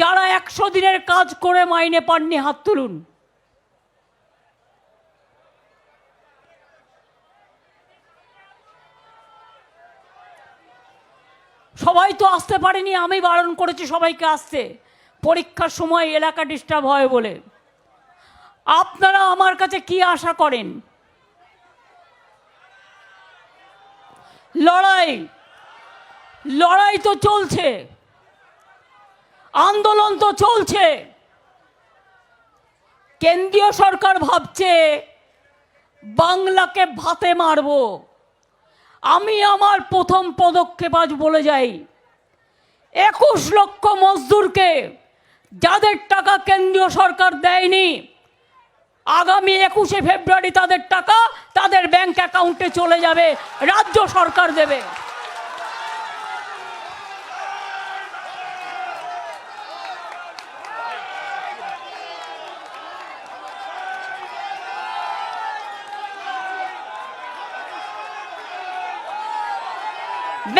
যারা একশো দিনের কাজ করে মাইনে পাননি, হাত তুলুন। সবাই তো আসতে পারেনি, আমি বারণ করেছি সবাইকে আসতে। পরীক্ষার সময় এলাকা ডিস্টার্ব হয় বলে। আপনারা আমার কাছে কি আশা করেন? লড়াই। লড়াই তো চলছে। আন্দোলন তো চলছে। কেন্দ্রীয় সরকার ভাবছে, বাংলাকে ভাতে মারবো। আমি আমার প্রথম পদক্ষেপ আজ বলে যাই, একুশ লক্ষ মজদুরকে যাদের টাকা কেন্দ্রীয় সরকার দেয়নি, আগামী একুশে ফেব্রুয়ারি তাদের টাকা তাদের ব্যাংক অ্যাকাউন্টে চলে যাবে, রাজ্য সরকার দেবে।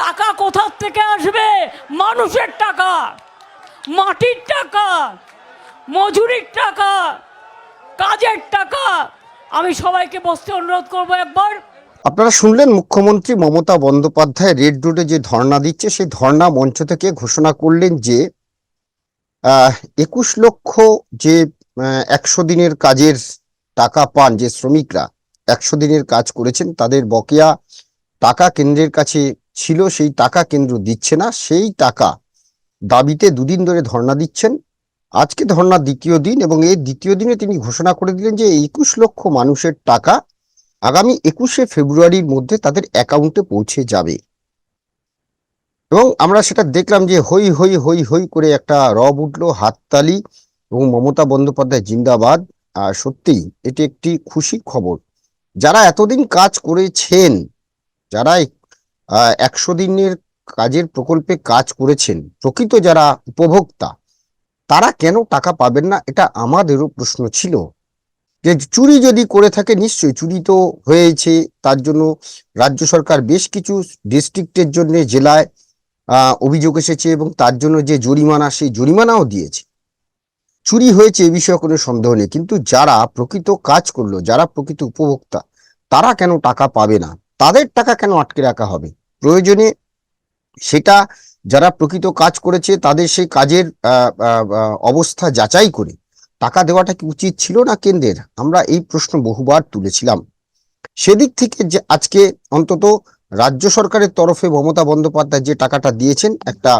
টাকা কোথার থেকে আসবে? মানুষের টাকা, মাটির টাকা, মজুরির টাকা, কাজের টাকা। আমি সবাইকে বসতে অনুরোধ করব একবার। আপনারা শুনলেন মুখ্যমন্ত্রী মমতা বন্দ্যোপাধ্যায় রেড রোডে যে ধর্ণা দিচ্ছে, সেই ধর্ণা মঞ্চ থেকে ঘোষণা করলেন যে একুশ লক্ষ যে একশো দিনের কাজের টাকা পান যে শ্রমিকরা, একশো দিনের কাজ করেছেন, তাদের বকেয়া টাকা কেন্দ্রের কাছে ছিল সেই টাকা কেন্দ্র দিচ্ছে না, সেই টাকা দাবিতে দুদিন ধরে ধর্ণা দিচ্ছেন। আজকে ধর্ণা দ্বিতীয় দিন এবং এই দ্বিতীয় দিনে তিনি ঘোষণা করে দিলেন যে একুশ লক্ষ মানুষের টাকা আগামী একুশে ফেব্রুয়ারির মধ্যে তাদের অ্যাকাউন্টে পৌঁছে যাবে। এবং আমরা সেটা দেখলাম যে হই হই হই হই করে একটা রব উঠল হাততালি এবং মমতা বন্দ্যোপাধ্যায় জিন্দাবাদ। আর সত্যিই এটি একটি খুশি খবর। যারা এতদিন কাজ করেছেন, যারা একশো দিনের কাজের প্রকল্পে কাজ করেছেন প্রকৃত যারা উপভোক্তা, তারা কেন টাকা পাবেন না? এটা আমাদেরও প্রশ্ন ছিল। যে চুরি যদি করে থাকে, নিশ্চয়ই চুরি তো হয়েছে। তার জন্য রাজ্য সরকার বেশ কিছু ডিস্ট্রিক্টের জন্য, জেলায় অভিযোগ এসেছে এবং তার জন্য যে জরিমানা, সেই জরিমানাও দিয়েছে। চুরি হয়েছে এ বিষয়ে কোনো সন্দেহ নেই। কিন্তু যারা প্রকৃত কাজ করল, যারা প্রকৃত উপভোক্তা, তারা কেন টাকা পাবে না? তাদের টাকা কেন আটকে রাখা হবে? প্রয়োজনে সেটা যারা প্রকৃত কাজ করেছে, তাদের সেই কাজের অবস্থা যাচাই করে টাকা দেওয়াটা কি উচিত ছিল না কেন্দ্রের? আমরা এই প্রশ্ন বহুবার তুলেছিলাম। সেদিক থেকে যে আজকে অন্তত রাজ্য সরকারের তরফে মমতা বন্দ্যোপাধ্যায় যে টাকাটা দিয়েছেন একটা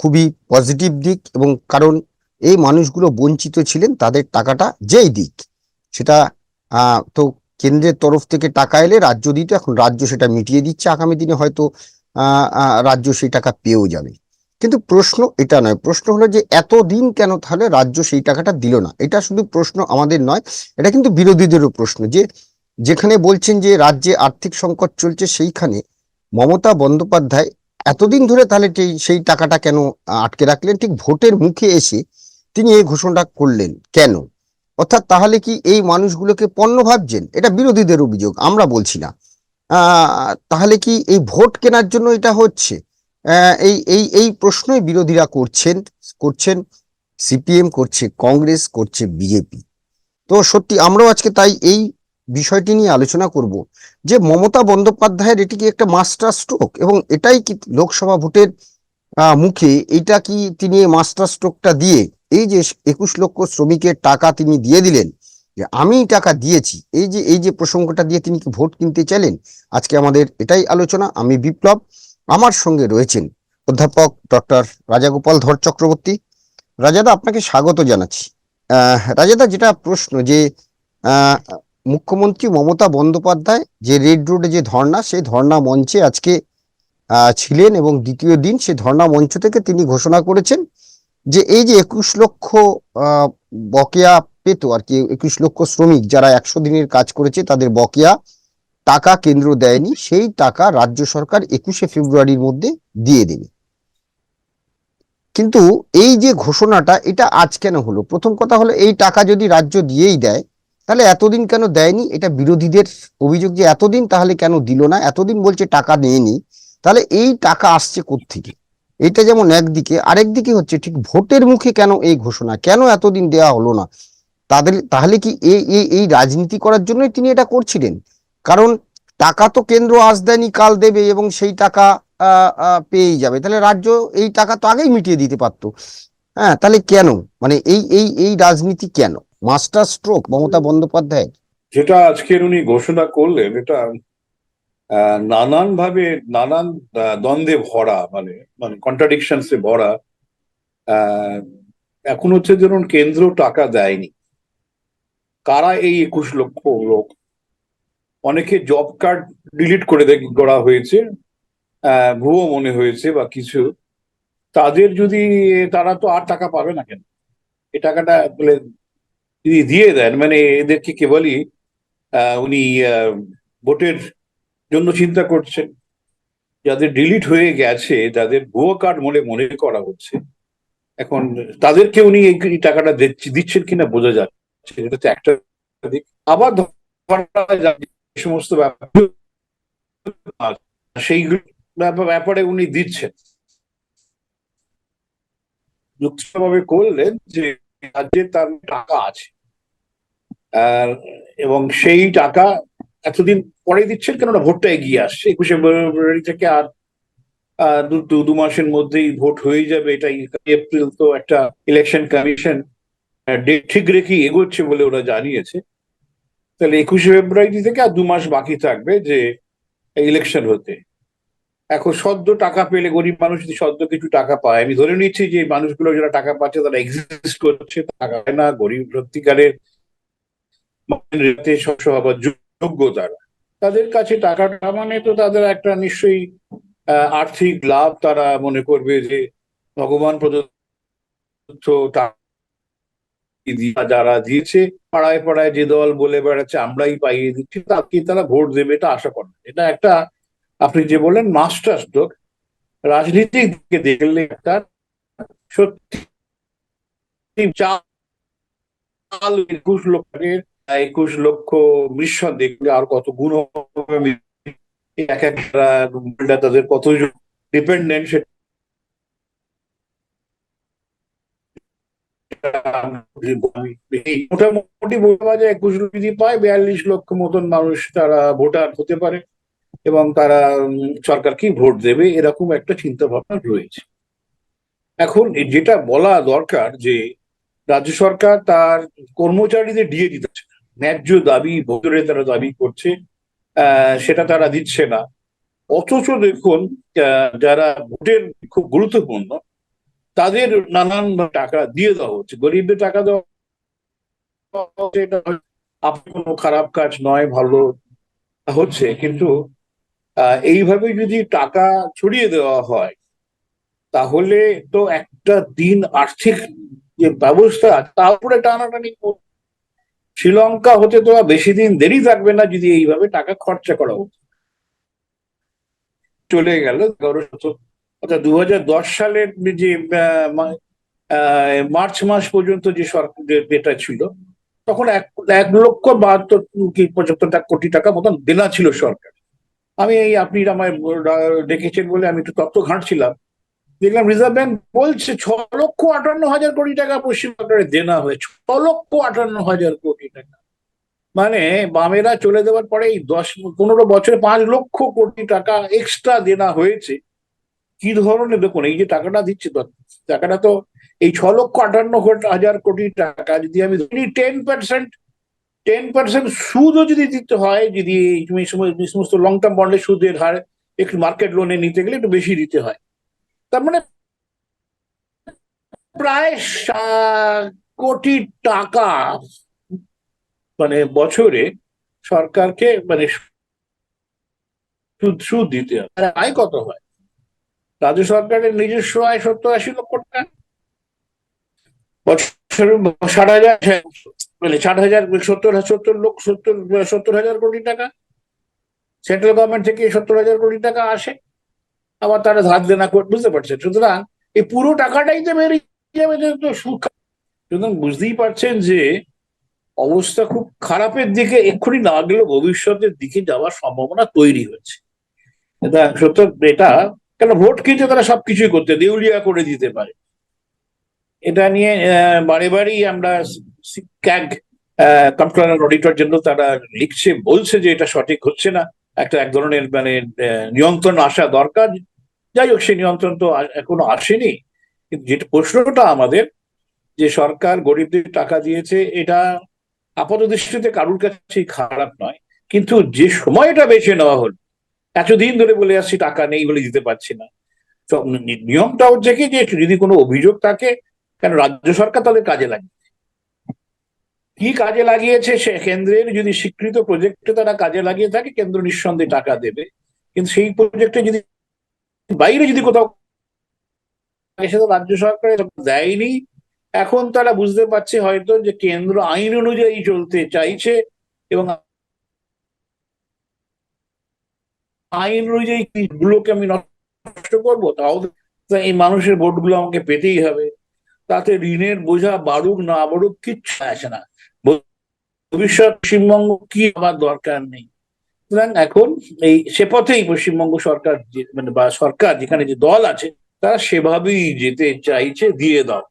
খুবই পজিটিভ দিক এবং কারণ এই মানুষগুলো বঞ্চিত ছিলেন, তাদের টাকাটা যেই দিক। সেটা তো কেন্দ্রের তরফ থেকে টাকা এলে রাজ্য দিত, এখন রাজ্য সেটা মিটিয়ে দিচ্ছে আগামী দিনে, হয়তো রাজ্য সেই টাকা পেয়েও যাবে। কিন্তু প্রশ্ন এটা নয়, প্রশ্ন হলো যে এত দিন কেন তাহলে রাজ্য সেই টাকাটা দিল না? এটা শুধু প্রশ্ন আমাদের নয়, এটা কিন্তু বিরোধীদেরও প্রশ্ন যে যেখানে বলছেন যে রাজ্যে আর্থিক সংকট চলছে সেইখানে মমতা বন্দ্যোপাধ্যায় এতদিন ধরে তাহলে সেই টাকাটা কেন আটকে রাখলেন? ঠিক ভোটের মুখে এসে তিনি এই ঘোষণাটা করলেন। কেন? অর্থাৎ তাহলে কি এই মানুষগুলোকে পণ্য ভাবছেন? এটা বিরোধীদের অভিযোগ, আমরা বলছি না। তাহলে কি এই ভোট কেনার জন্য এটা হচ্ছে? এই এই এই প্রশ্নই বিরোধীরা করছেন করছেন, সিপিএম করছে, কংগ্রেস করছে, বিজেপি। তো সত্যি আমরাও আজকে তাই এই বিষয়টি নিয়ে আলোচনা করব যে মমতা বন্দ্যোপাধ্যায়ের এটি কি একটা মাস্টার স্ট্রোক এবং এটাই কি লোকসভা ভোটের মুখে এটা কি তিনি মাস্টার স্ট্রোকটা দিয়ে এই যে একুশ লক্ষ শ্রমিকের টাকা তিনি দিয়ে দিলেন, যে আমি টাকা দিয়েছি, এই যে এই যে প্রসঙ্গটা দিয়ে তিনি কি ভোট কিনতে চাইলেন? আজকে আমাদের এটাই আলোচনা, আমি বিপ্লব আমার সঙ্গে রয়েছেন অধ্যাপক ডক্টর রাজাগোপাল ধর চক্রবর্তী। রাজাদা, আপনাকে স্বাগত জানাচ্ছি। রাজাদা, যেটা প্রশ্ন যে মুখ্যমন্ত্রী মমতা বন্দ্যোপাধ্যায় যে রেড রোডে যে ধর্না সেই ধর্না মঞ্চে আজকে ছিলেন এবং দ্বিতীয় দিন সে ধর্ণা মঞ্চ থেকে তিনি ঘোষণা করেছেন যে এই যে একুশ লক্ষ বকেয়া পেত আর কি, একুশ লক্ষ শ্রমিক যারা একশো দিনের কাজ করেছে তাদের বকেয়া টাকা কেন্দ্র দেয়নি, সেই টাকা রাজ্য সরকার একুশে ফেব্রুয়ারির মধ্যে দিয়ে দেবে। কিন্তু এই যে ঘোষণাটা, এটা আজ কেন হলো? প্রথম কথা হলো, এই টাকা যদি রাজ্য দিয়েই দেয়, তাহলে এতদিন কেন দেয়নি? এটা বিরোধীদের অভিযোগ যে এতদিন তাহলে কেন দিল না? এতদিন বলছে টাকা নেয়নি তাহলে এই টাকা আসছে কোত্থেকে? এটা যেমন একদিকে আরেকদিকে হচ্ছে ঠিক ভোটের মুখে কেন এই ঘোষণা? কেন এতদিন দেওয়া হলো না? তাদের, তাহলে কি এই এই রাজনীতি করার জন্যই তিনি এটা করছিলেন? কারণ টাকা তো কেন্দ্র আজ দেয়নি, কাল দেবে এবং সেই টাকা পেয়েই যাবে। তাহলে রাজ্য এই টাকা তো আগেই মিটিয়ে দিতে পারতো। হ্যাঁ তাহলে কেন? মানে এই এই এই রাজনীতি কেন? মাস্টার স্ট্রোক মমতা বন্দ্যোপাধ্যায় যেটা আজকের উনি ঘোষণা করলেন, এটা আহ, নানান দ্বন্দ্বে ভরা মানে মানে কন্ট্রাডিকশনসে ভরা এখন হচ্ছে ধরুন কেন্দ্র টাকা দেয়নি। কারা এই একুশ লক্ষ লোক? অনেকে জব কার্ড ডিলিট করে করা হয়েছে ভুয়ো মনে হয়েছে বা কিছু। তাদের যদি তারা তো আর টাকা পাবে না কেন? এই টাকাটা বলে যদি দিয়ে দেন মানে এদেরকে কেবলই উনি ভোটের জন্য চিন্তা করছেন। যাদের ডিলিট হয়ে গেছে, যাদের ভুয়ো কার্ড বলে মনে করা হচ্ছে, এখন তাদেরকে উনি এই টাকাটা দিচ্ছেন কিনা বোঝা যাচ্ছে এটা তো একটা দিক। আবার সমস্ত ব্যাপার ব্যাপারে উনি দিচ্ছেন। যুক্তিভাবে করলেন যে রাজ্যে তার টাকা আছে। আর, এবং সেই টাকা এতদিন পরে দিচ্ছেন কেননা ভোটটা এগিয়ে আসছে। একুশে ফেব্রুয়ারি থেকে আর দু, দু- মাসের মধ্যেই ভোট হয়ে যাবে। এটা এপ্রিল তো একটা ইলেকশন কমিশন ডেট ঠিক রেখে এগোচ্ছে বলে ওরা জানিয়েছে। তাহলে একুশে ফেব্রুয়ারি থেকে আর দু মাস বাকি থাকবে যে ইলেকশন হতে। এখন সদ্য টাকা পেলে গরিব মানুষ যদি সদ্য কিছু টাকা পায়, আমি ধরে নিচ্ছি যে মানুষগুলো যারা টাকা পাচ্ছে তারা এক্সিস্ট করছে টাকা না গরিব সত্যিকারের শস্য হবার যোগ্য তারা তাদের কাছে টাকাটা মানে তো তাদের একটা নিশ্চয়ই আর্থিক লাভ তারা মনে করবে যে ভগবান প্রদত্ত যারা দিয়েছে, পাড়ায় পাড়ায় যে দল বলে বেড়াচ্ছে, আমরাই পাইয়ে দিচ্ছি, তাকে তারা ভোট দেবে এটা আশা করেন। এটা একটা, আপনি যে বললেন মাস্টার স্ট্রোক রাজনীতিক দিকে দেখলে একটা সত্যি চাল একুশ লক্ষের একুশ লক্ষ মিশ্রণ দেখলে আর কত গুণ এক একটা তাদের কত ডিপেন্ডেন্ট সেটা মোটামুটি বলা যায় একুশ যদি পায় বিয়াল্লিশ লক্ষ মতন মানুষ তারা ভোটার হতে পারে এবং তারা উম, সরকারকে ভোট দেবে এরকম একটা চিন্তা ভাবনা রয়েছে এখন যেটা বলা দরকার যে রাজ্য সরকার তার কর্মচারীদের দিচ্ছে না। ন্যায্য দাবি ভোটরে তারা দাবি করছে সেটা তারা দিচ্ছে না। অথচ দেখুন যারা ভোটের খুব গুরুত্বপূর্ণ, তাদের নানান টাকা দিয়ে দেওয়া হচ্ছে। গরিবদের টাকা দেওয়া আপনার কোনো খারাপ কাজ নয়, ভালো হচ্ছে। কিন্তু এইভাবে যদি টাকা ছড়িয়ে দেওয়া হয়, তাহলে তো একটা দিন আর্থিক যে ব্যবস্থা তারপরে টানাটানি করবে। শ্রীলঙ্কা হতে তো বেশি দিন দেরি থাকবে না যদি এইভাবে টাকা খরচা করা হতো। চলে গেল অর্থাৎ দু দশ সালের যে মার্চ মাস পর্যন্ত যে সরকার যেটা ছিল, তখন এক এক লক্ষ বাহাত্তর কি পঁচাত্তর কোটি টাকা মতন দেনা ছিল সরকার। আমি এই আপনি আমায় ডেকেছেন বলে আমি একটু তত্ত্ব ঘাঁটছিলাম। দেখলাম রিজার্ভ ব্যাংক বলছে ছ লক্ষ আটান্ন হাজার কোটি টাকা পশ্চিমবঙ্গের দেনা হয়ে ছ লক্ষ আটান্ন হাজার কোটি টাকা। মানে বামেরা চলে দেওয়ার পরে এই দশ পনেরো বছরে পাঁচ লক্ষ কোটি টাকা এক্সট্রা দেনা হয়েছে। কি ধরনের? দেখুন, এই যে টাকাটা দিচ্ছে টাকাটা তো এই ছ লক্ষ আটান্ন হাজার কোটি টাকা যদি আমি ধরি টেন পার্সেন্ট টেন পার্সেন্ট সুদও যদি দিতে হয়, যদি এই সমস্ত লং টার্ম বন্ডের সুদের হার একটু মার্কেট লোনে নিতে গেলে একটু বেশি দিতে হয়। তার মানে প্রায় কোটি টাকা মানে বছরে সরকারকে মানে সুদ সুদ দিতে আর আয় কত হয়? রাজ্য সরকারের নিজস্ব আয় সত্তর আশি লক্ষ টাকা। বছরে ষাট হাজার মানে ষাট হাজার, সত্তর সত্তর লক্ষ, সত্তর সত্তর হাজার কোটি টাকা। সেন্ট্রাল গভর্নমেন্ট থেকে সত্তর হাজার কোটি টাকা আসে। আবার তারা ধার দেনা বুঝতে পারছেন? সুতরাং এই পুরো টাকাটাই তো বেরিয়ে যাবে তো সুখ। সুতরাং বুঝতেই পারছেন যে অবস্থা খুব খারাপের দিকে এক্ষুনি না গেলেও ভবিষ্যতের দিকে যাওয়ার সম্ভাবনা তৈরি হয়েছে। এটা কেন ভোট কিনতে তারা সবকিছুই করতে, দেউলিয়া করে দিতে পারে। এটা নিয়ে বারে বারেই আমরা ক্যাগ কন্ট্রোলার অডিটর জন্য তারা লিখছে, বলছে যে এটা সঠিক হচ্ছে না। একটা এক ধরনের মানে নিয়ন্ত্রণ আসা দরকার। যাই হোক সেই নিয়ন্ত্রণ তো এখনও আসেনি। কিন্তু যেটা প্রশ্নটা আমাদের, যে সরকার গরিবদের টাকা দিয়েছে, এটা আপাত দৃষ্টিতে কারুর কাছেই খারাপ নয়। কিন্তু যে সময়টা বেছে নেওয়া হলো, এতদিন ধরে বলে আসছি, টাকা নেই বলে দিতে পারছি না। নিয়মটা হচ্ছে কি, যে যদি কোনো অভিযোগ থাকে, কেন রাজ্য সরকার তাদের কাজে লাগে? কি কাজে লাগিয়েছে সে কেন্দ্রের যদি স্বীকৃত প্রজেক্টে তারা কাজে লাগিয়ে থাকে, কেন্দ্র নিঃসন্দেহে টাকা দেবে। কিন্তু সেই প্রজেক্টে যদি বাইরে যদি কোথাও রাজ্য সরকার দেয়নি, এখন তারা বুঝতে পারছে হয়তো যে কেন্দ্র আইন অনুযায়ী চলতে চাইছে এবং আইন অনুযায়ী গুলোকে আমি নষ্ট করব? তাও এই মানুষের ভোটগুলো আমাকে পেতেই হবে। তাতে ঋণের বোঝা বাড়ুক না বাড়ুক, কিচ্ছু আসে না। ভবিষ্যৎ পশ্চিমবঙ্গ কি আমার দরকার নেই। সুতরাং এখন এই সে পথেই পশ্চিমবঙ্গ সরকার মানে বা সরকার যেখানে যে দল আছে তারা সেভাবেই যেতে চাইছে দিয়ে দাও।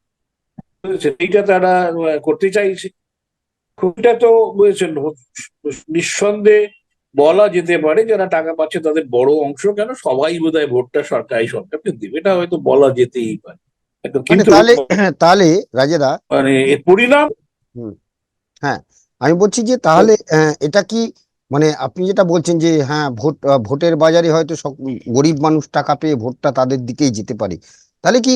এইটা তারা করতে চাইছে। খুবটা তো বুঝেছেন নিঃসন্দেহে বলা যেতে পারে যারা টাকা পাচ্ছে তাদের বড় অংশ কেন সবাই বোধহয় ভোটটা সরকারি সরকারকে দিবে এটা হয়তো বলা যেতেই পারে। মানে তাহলে তাহলে রাজেদা মানে এর পরিণাম? আমি বলছি যে তাহলে এটা কি মানে আপনি যেটা বলছেন যে হ্যাঁ ভোট ভোটের বাজারে হয়তো সব গরিব মানুষ টাকা পেয়ে ভোটটা তাদের দিকেই যেতে পারে। তাহলে কি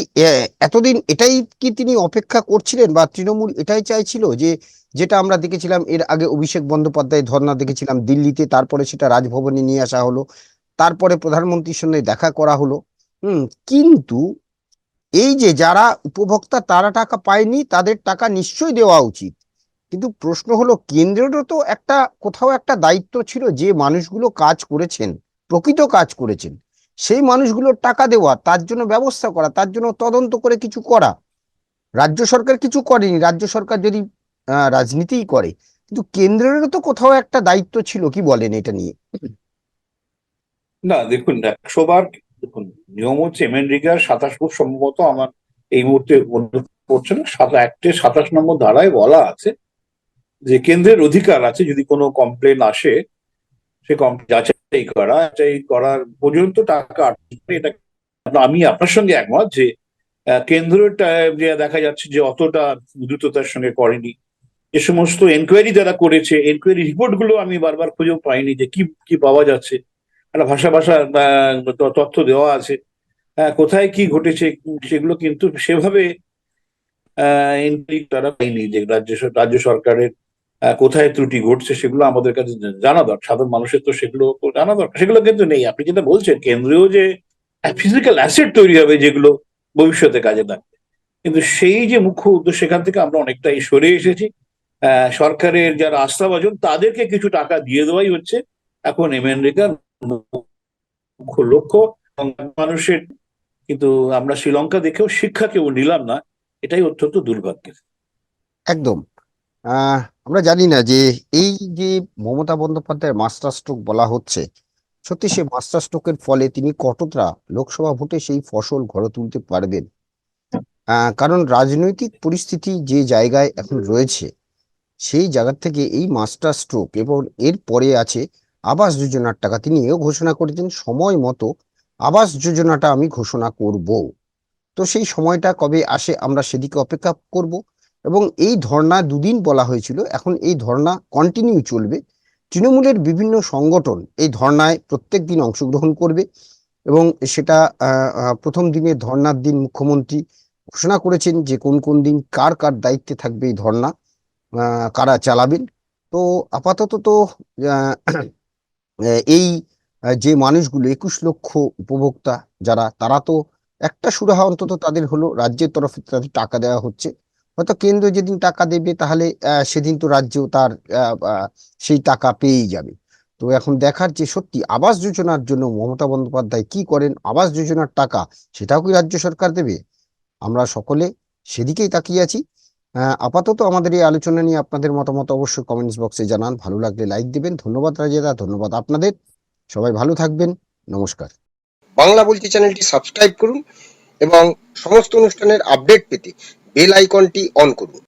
এতদিন এটাই কি তিনি অপেক্ষা করছিলেন বা তৃণমূল এটাই চাইছিল যে, যেটা আমরা দেখেছিলাম এর আগে অভিষেক বন্দ্যোপাধ্যায় ধর্ণা দেখেছিলাম দিল্লিতে, তারপরে সেটা রাজভবনে নিয়ে আসা হলো, তারপরে প্রধানমন্ত্রীর সঙ্গে দেখা করা হলো। হুম, কিন্তু এই যে যারা উপভোক্তা তারা টাকা পায়নি, তাদের টাকা নিশ্চয়ই দেওয়া উচিত। কিন্তু প্রশ্ন হলো, কেন্দ্রেরও তো একটা, কোথাও একটা দায়িত্ব ছিল যে মানুষগুলো কাজ করেছেন, প্রকৃত কাজ করেছেন। সেই মানুষগুলোর টাকা দেওয়া, তার জন্য ব্যবস্থা করা, তার জন্য তদন্ত করে কিছু করা। রাজ্য সরকার কিছু করেনি, রাজ্য সরকার যদি রাজনীতিই করে, কিন্তু কেন্দ্রেরও তো কোথাও একটা দায়িত্ব ছিল, কি বলেন এটা নিয়ে? না, দেখুন একশো বার দেখুন, নিয়ম হচ্ছে এমেন্ডিকার সাতাশ খুব সম্ভবত আমার এই মুহূর্তে অ্যাক্টের সাতাশ নম্বর ধারায় বলা আছে যে কেন্দ্রের অধিকার আছে যদি কোনো কমপ্লেন আসে সে যাচাই করা যাচাই করার পর্যন্ত টাকা এটা আমি আপনার সঙ্গে একমত যে কেন্দ্রটা যে দেখা যাচ্ছে যে অতটা দ্রুততার সঙ্গে করেনি। যে সমস্ত এনকোয়ারি যারা করেছে এনকোয়ারি রিপোর্টগুলো আমি বারবার খুঁজেও পাইনি যে কি কি পাওয়া যাচ্ছে। একটা ভাষা ভাষা তথ্য দেওয়া আছে। হ্যাঁ, কোথায় কি ঘটেছে সেগুলো কিন্তু সেভাবে তারা পাইনি যে রাজ্য রাজ্য সরকারের কোথায় ত্রুটি ঘটছে সেগুলো আমাদের কাছে জানা দরকার সাধারণ মানুষের তো সেগুলো জানা দরকার। সেগুলো কিন্তু নেই। আপনি যেটা বলছেন, কেন্দ্রীয় যে ফিজিক্যাল অ্যাসেট তৈরি হবে যেগুলো ভবিষ্যতে কাজে লাগবে। কিন্তু সেই যে মুখ্য উদ্দেশ্য, সেখান থেকে আমরা অনেকটাই সরে এসেছি। সরকারের যারা আস্থাভাজন, তাদেরকে কিছু টাকা দিয়ে দেওয়াই হচ্ছে। এখন আমেরিকার মুখ্য লক্ষ্য। মানুষের কিন্তু আমরা শ্রীলঙ্কা দেখেও শিক্ষা কেউ নিলাম না, এটাই অত্যন্ত দুর্ভাগ্যের। একদম। আমরা জানি না যে এই যে মমতা বন্দ্যোপাধ্যায়ের মাস্টার স্ট্রোক বলা হচ্ছে, সত্যি সে মাস্টার স্ট্রোকের ফলে তিনি কতটা লোকসভা ভোটে সেই ফসল ঘরে তুলতে পারবেন। কারণ রাজনৈতিক পরিস্থিতি যে জায়গায় এখন রয়েছে, সেই জায়গা থেকে এই মাস্টার স্ট্রোক এবং এর পরে আছে আবাস যোজনার টাকা। তিনি এও ঘোষণা করেছেন, সময় মতো আবাস যোজনাটা আমি ঘোষণা করব। তো সেই সময়টা কবে আসে আমরা সেদিকে অপেক্ষা করব। এবং এই ধর্ণা দুদিন বলা হয়েছিল, এখন এই ধর্ণা কন্টিনিউ চলবে। তৃণমূলের বিভিন্ন সংগঠন এই ধর্ণায় প্রত্যেক দিন অংশগ্রহণ করবে এবং সেটা প্রথম দিনে ধর্ণার দিন মুখ্যমন্ত্রী ঘোষণা করেছেন যে কোন কোন দিন কার কার দায়িত্বে থাকবে এই ধর্ণা কারা চালাবেন। তো আপাতত তো এই যে মানুষগুলো, একুশ লক্ষ উপভোক্তা যারা, তারা তো একটা সুরাহা অন্তত তাদের হলো, রাজ্যের তরফে তাদের টাকা দেওয়া হচ্ছে। হয়তো কেন্দ্র যেদিন টাকা দেবে, তাহলে সেদিন তো রাজ্য তার সেই টাকা পেয়েই যাবে। তো এখন দেখার যে সত্যি আবাস যোজনার জন্য মমতা বন্দ্যোপাধ্যায় কি করেন, আবাস যোজনার টাকা সেটাও কি রাজ্য সরকার দেবে? আমরা সকলে সেদিকেই তাকিয়ে আছি। আপাতত আমাদের এই আলোচনা নিয়ে আপনাদের মতামত অবশ্যই কমেন্টস বক্সে জানান। ভালো লাগলে লাইক দিবেন। ধন্যবাদ রাজেদা, ধন্যবাদ আপনাদের। সবাই ভালো থাকবেন। নমস্কার। বাংলা বলছি চ্যানেলটি সাবস্ক্রাইব করুন এবং সমস্ত অনুষ্ঠানের আপডেট পেতে বেল আইকনটি অন করুন।